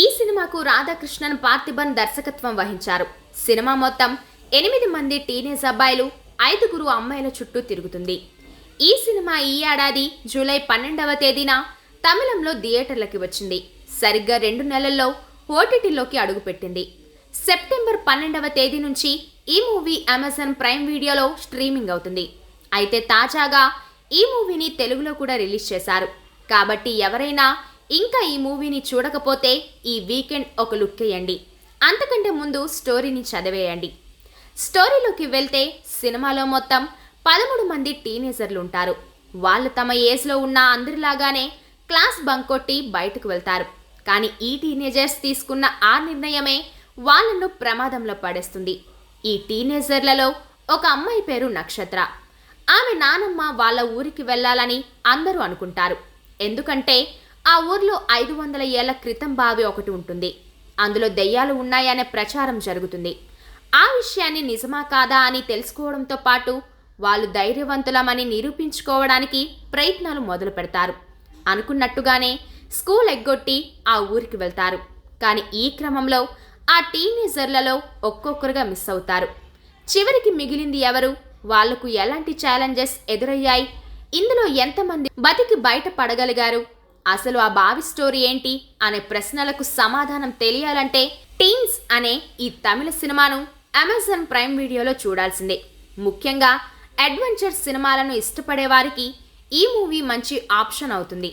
ఈ సినిమాకు రాధాకృష్ణన్ పార్థిబన్ దర్శకత్వం వహించారు. సినిమా మొత్తం ఎనిమిది మంది టీనేజ్ అబ్బాయిలు ఐదుగురు అమ్మాయిల చుట్టూ తిరుగుతుంది. ఈ సినిమా ఈ ఏడాది జూలై పన్నెండవ తేదీన తమిళంలో థియేటర్లకి వచ్చింది. సరిగ్గా రెండు నెలల్లో ఓటీటీలోకి అడుగుపెట్టింది. సెప్టెంబర్ పన్నెండవ తేదీ నుంచి ఈ మూవీ అమెజాన్ ప్రైమ్ వీడియోలో స్ట్రీమింగ్ అవుతుంది. అయితే తాజాగా ఈ మూవీని తెలుగులో కూడా రిలీజ్ చేశారు. కాబట్టి ఎవరైనా ఇంకా ఈ మూవీని చూడకపోతే ఈ వీకెండ్ ఒక లుక్ వేయండి. అంతకంటే ముందు స్టోరీని చదివేయండి. స్టోరీలోకి వెళ్తే సినిమాలో మొత్తం పదమూడు మంది టీనేజర్లు ఉంటారు వాళ్ళు తమ ఏజ్లో ఉన్న అందరిలాగానే క్లాస్ బంక్ కొట్టి బయటకు వెళ్తారు. కానీ ఈ టీనేజర్స్ తీసుకున్న ఆ నిర్ణయమే వాళ్ళను ప్రమాదంలో పడేస్తుంది. ఈ టీనేజర్లలో ఒక అమ్మాయి పేరు నక్షత్ర. ఆమె నానమ్మ వాళ్ళ ఊరికి వెళ్ళాలని అందరూ అనుకుంటారు. ఎందుకంటే ఆ ఊర్లో ఐదు వందల ఏళ్ళ క్రితం బావి ఒకటి ఉంటుంది. అందులో దెయ్యాలు ఉన్నాయనే ప్రచారం జరుగుతుంది. ఆ విషయాన్ని నిజమా కాదా అని తెలుసుకోవడంతో పాటు వాళ్ళు ధైర్యవంతులమని నిరూపించుకోవడానికి ప్రయత్నాలు మొదలు పెడతారు. అనుకున్నట్టుగానే స్కూల్ ఎగ్గొట్టి ఆ ఊరికి వెళ్తారు. కానీ ఈ క్రమంలో ఆ టీనేజర్లలో ఒక్కొక్కరుగా మిస్ అవుతారు. చివరికి మిగిలింది ఎవరు? వాళ్ళకు ఎలాంటి ఛాలెంజెస్ ఎదురయ్యాయి? ఇందులో ఎంతమంది బతికి బయట పడగలిగారు? అసలు ఆ బావి స్టోరీ ఏంటి అనే ప్రశ్నలకు సమాధానం తెలియాలంటే టీన్స్ అనే ఈ తమిళ సినిమాను అమెజాన్ ప్రైమ్ వీడియోలో చూడాల్సిందే. ముఖ్యంగా అడ్వెంచర్ సినిమాలను ఇష్టపడే వారికి ఈ మూవీ మంచి ఆప్షన్ అవుతుంది.